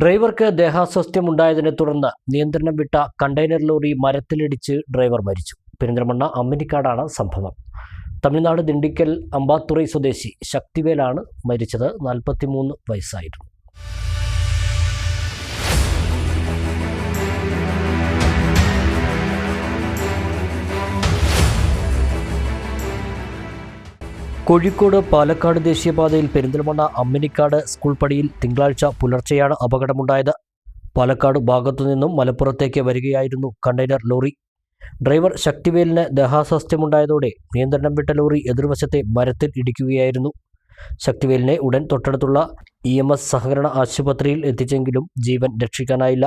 ഡ്രൈവർക്ക് ദേഹാസ്വാസ്ഥ്യമുണ്ടായതിനെ തുടർന്ന് നിയന്ത്രണം വിട്ട കണ്ടെയ്നർ ലോറി മരത്തിലിടിച്ച് ഡ്രൈവർ മരിച്ചു. പെരിന്തൽമണ്ണ അമ്മിനിക്കാടാണ് സംഭവം. തമിഴ്നാട് ദിണ്ടിക്കൽ അമ്പാത്തുറൈ സ്വദേശി ശക്തിവേലാണ് മരിച്ചത്. നാൽപ്പത്തിമൂന്ന് വയസ്സായിരുന്നു. കോഴിക്കോട് പാലക്കാട് ദേശീയപാതയിൽ പെരിന്തൽമണ്ണ അമ്മിനിക്കാട് സ്കൂൾ പടിയിൽ തിങ്കളാഴ്ച പുലർച്ചെയാണ് അപകടമുണ്ടായത്. പാലക്കാട് ഭാഗത്തു നിന്നും മലപ്പുറത്തേക്ക് വരികയായിരുന്നു കണ്ടെയ്നർ ലോറി. ഡ്രൈവർ ശക്തിവേലിന് ദേഹാസ്വാസ്ഥ്യമുണ്ടായതോടെ നിയന്ത്രണം വിട്ട ലോറി എതിർവശത്തെ മരത്തിൽ ഇടിക്കുകയായിരുന്നു. ശക്തിവേലിനെ ഉടൻ തൊട്ടടുത്തുള്ള ഇ എം എസ് സഹകരണ ആശുപത്രിയിൽ എത്തിച്ചെങ്കിലും ജീവൻ രക്ഷിക്കാനായില്ല.